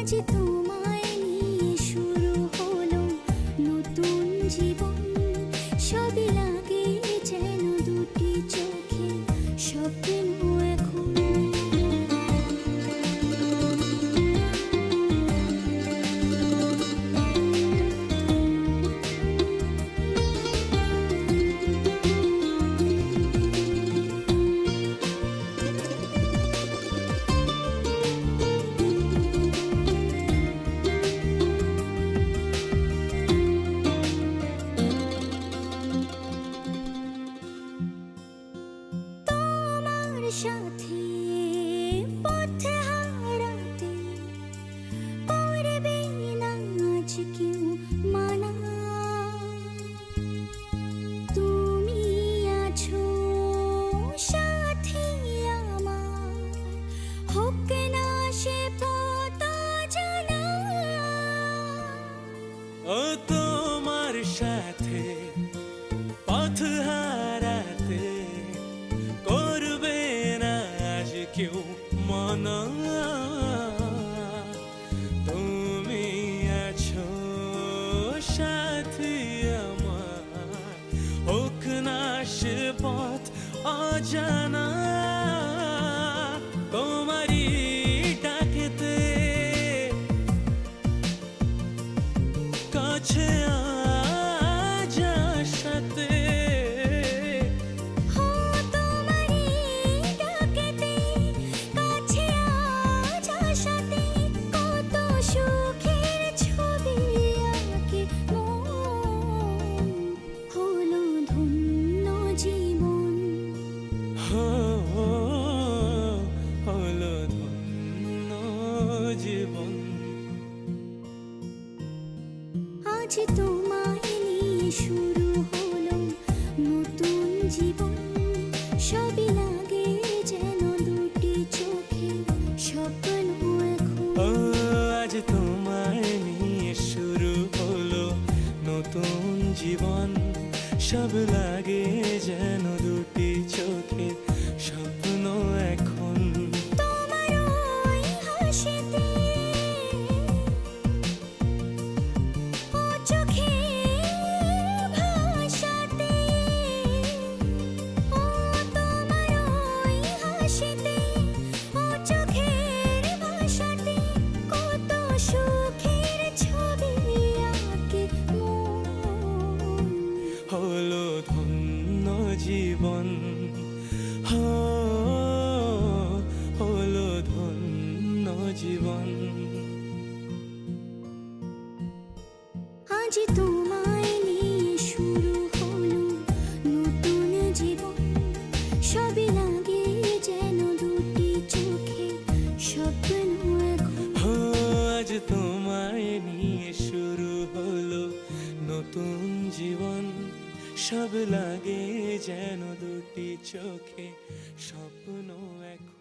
আজ তোমায় ও তোমার সাথে পথ হারাতে করবে না আজ কেউ মনা। তুমি লাগে যেন দুটি চোখে আজ নিয়ে শুরু হলো নতুন জীবন সব লাগে যেন দুটি জীবন। হলো ধন্য জীবন। আজ তোমায় নিয়ে শুরু হলো নতুন জীবন। সবই লাগে যেন দুটি চোখে স্বপ্ন আজ তোমায় নিয়ে শুরু হলো নতুন জীবন। সব লাগে যেন দুটি চোখে স্বপ্ন এখন।